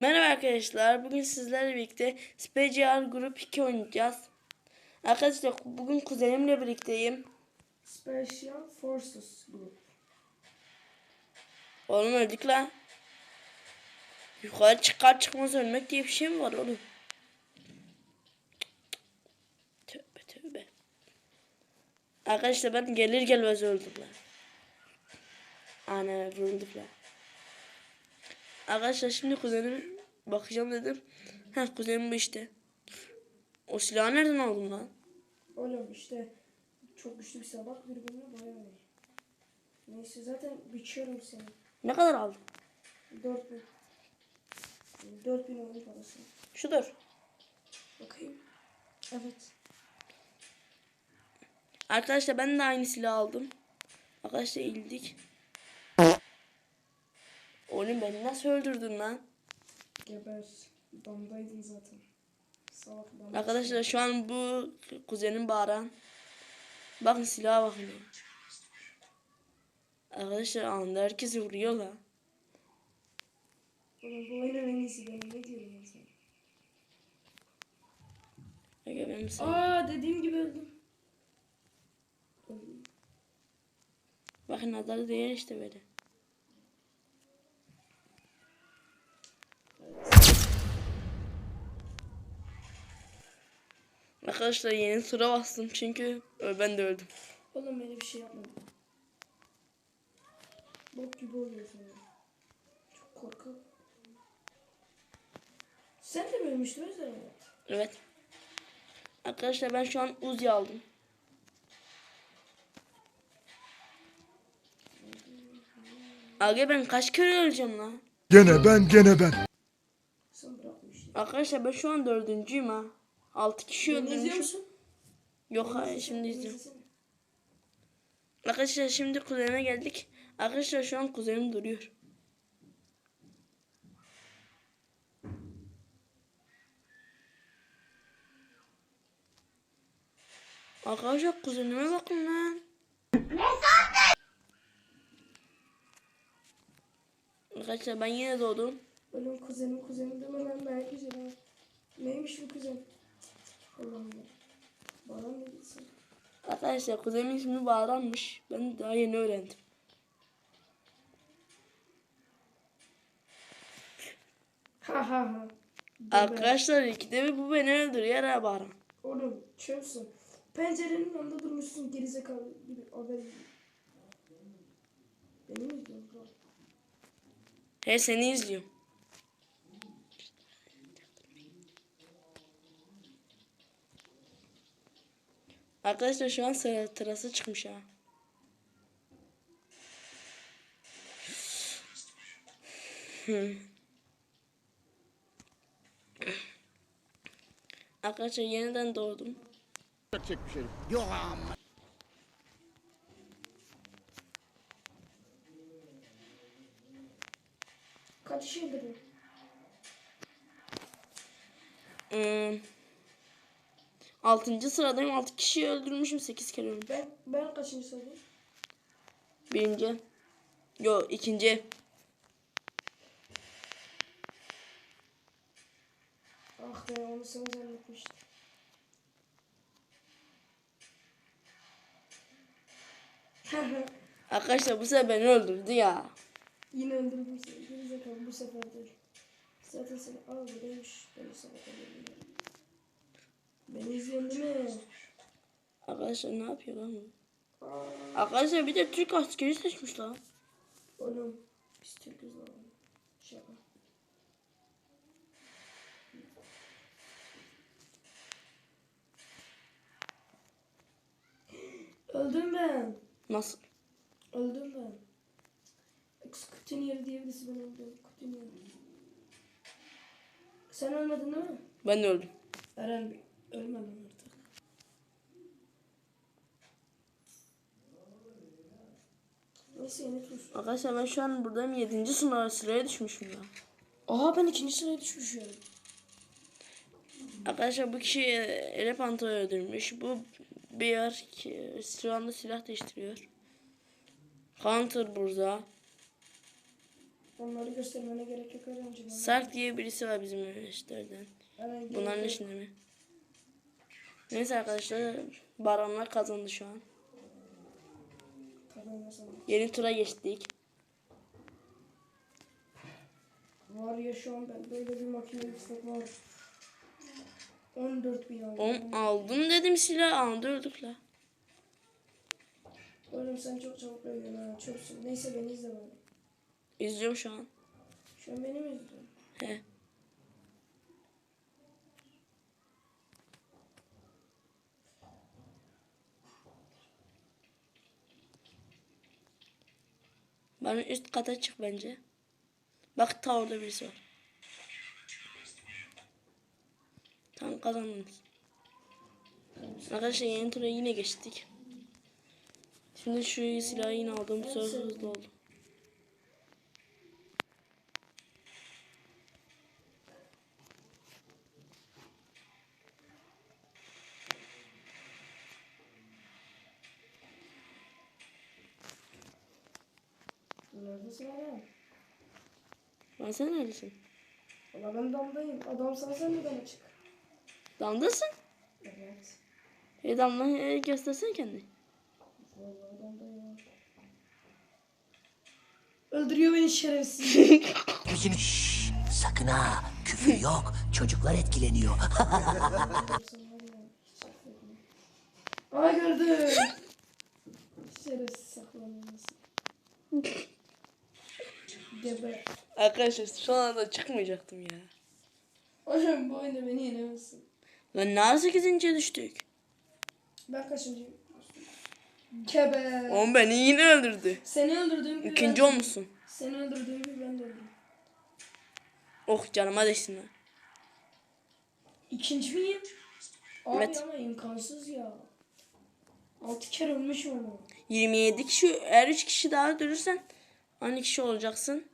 Merhaba arkadaşlar. Bugün sizlerle birlikte Special Group 2 oynayacağız. Arkadaşlar bugün kuzenimle birlikteyim. Special Forces Group. Oğlum öldük lan. Yukarı çıkar çıkmaz ölmek diye bir şey mi var oğlum? Tövbe tövbe. Arkadaşlar ben gelir gelmez öldüm lan. Ana vurulduk lan. Arkadaşlar şimdi kuzenim bakacağım dedim. Heh kuzenim bu işte. O silahı nereden aldın lan? Oğlum işte çok güçlü bir silah. Bak birbirine bayağı iyi. Neyse zaten biçiyorum seni. Ne kadar aldın? 4000. 4000 oyun parası. Şudur. Bakayım. Evet. Arkadaşlar ben de aynı silah aldım. Arkadaşlar eğildik. Oğlum beni nasıl öldürdün lan? Geber. Damdaydın zaten. Salak damda. Arkadaşlar şu an bu kuzenim Baran. Bakın silaha bakın. Arkadaşlar anında herkesi vuruyor lan. Oğlum bu oyunun en iyisi. Ne diyorum ben sana? Aga benim sana- Aa dediğim gibi öldüm. Bakın adalı değer işte böyle. Arkadaşlar yeni tura bastım çünkü ben de öldüm. Oğlum öyle bir şey yapmadım. Bok gibi oluyorsun. Çok korkak. Sen de mi ölmüştün mi? Evet. Arkadaşlar ben şu an Uzi aldım. Abi ben kaç kere öleceğim lan? Gene ben gene ben. Arkadaşlar ben şu an dördüncüyüm ha. Altı kişi musun? Yok hayır şimdi izliyorum. Arkadaşlar şimdi kuzene geldik. Arkadaşlar şu an kuzenim duruyor. Arkadaşlar kuzenime bakın lan. Arkadaşlar ben yine doğdum. Oğlum kuzenim kuzenim deme lan güzel ha. Neymiş bu kuzen? Bana ne gitsin? Arkadaşlar kuzenimin ismi Bağran'mış. Ben daha yeni öğrendim. Ha ha ha. Arkadaşlar ikide bir bu beni öldürüyor ha Bağran. Oğlum çöpsün. Pencerenin yanında durmuşsun gerizekalı gibi haber gibi. Beni mi izliyorsun? He seni izliyorum. Arkadaşlar şu an sıra tırası çıkmış ha. Hmm. Arkadaşlar yeniden doğdum. Kaç kişi öldürdün? Hmm. Altıncı sıradayım. Altı kişiyi öldürmüşüm. Sekiz kere öldüm. Ben, ben kaçıncı saydım? Birinci. Yo ikinci. Ah be onu sana zannetmiştim. Arkadaşlar bu sefer beni öldürdü ya. Yine öldürdüm seni. Gerizekalı bu sefer de. Zaten seni al buraymış. Beni sana mi? Arkadaşlar ne yapıyor lan bu? Arkadaşlar bir de Türk askeri seçmiş lan. oğlum biz Türk'üz lan. Şaka. Öldüm ben. Nasıl? Öldüm ben. Kutiniyer diye birisi ben öldüm. Kutiniyer. Sen ölmedin değil mi? Ben de öldüm. Eren ölme lan artık. Yeni tur. Arkadaşlar ben şu an buradayım. Yedinci sınava sıraya düşmüşüm ya. Aha ben ikinci sıraya düşmüşüm. Arkadaşlar bu kişi e, Elefanto'yu öldürmüş. Bu bir şu anda silah değiştiriyor. Hunter burada. Onları göstermene gerek yok öğrenci. bana. Sark diye birisi var bizim üniversiteden. Hemen gerek Bunların içinde mi? Neyse arkadaşlar baronlar kazandı şu an. Yeni tura geçtik. Var ya şu an ben böyle bir makine istek var. 14 bin aldım. Oğlum aldım dedim silah aldı öldük la. Oğlum sen çok çabuk ölüyorsun ha çöpsün. Neyse beni izle bari. İzliyorum şu an. Şu an beni mi izliyorsun? He. Bana üst kata çık bence. Bak ta orada birisi var. Tamam kazandınız. Arkadaşlar yeni tura yine geçtik. Şimdi şu silahı yine aldım. Sefer hızlı oldum. Neredesin? Lan sen neredesin? Valla ben damdayım. Adam sana sen de bana çık. Damdasın. Evet. E damla e, göstersen kendini. Vallahi damdayım. Öldürüyor beni şerefsiz. Bizim Şşş, sakın ha küfür yok çocuklar etkileniyor. Aa gördüm. Şerefsiz saklanılmasın. Geber. Arkadaşlar şu anda çıkmayacaktım ya. Oğlum bu oyunda beni yenemezsin. Lan ne 8. düştük? Ben kaçıncıyım? Geber. Oğlum beni yine öldürdü. Seni öldürdüğüm gibi İkinci ben... olmuşsun. Seni öldürdüğüm gibi ben de öldüm. Oh canıma değsin lan. İkinci miyim? Abi Evet. ama imkansız ya. Altı kere ölmüşüm ama. 27 kişi eğer 3 kişi daha öldürürsen aynı kişi olacaksın.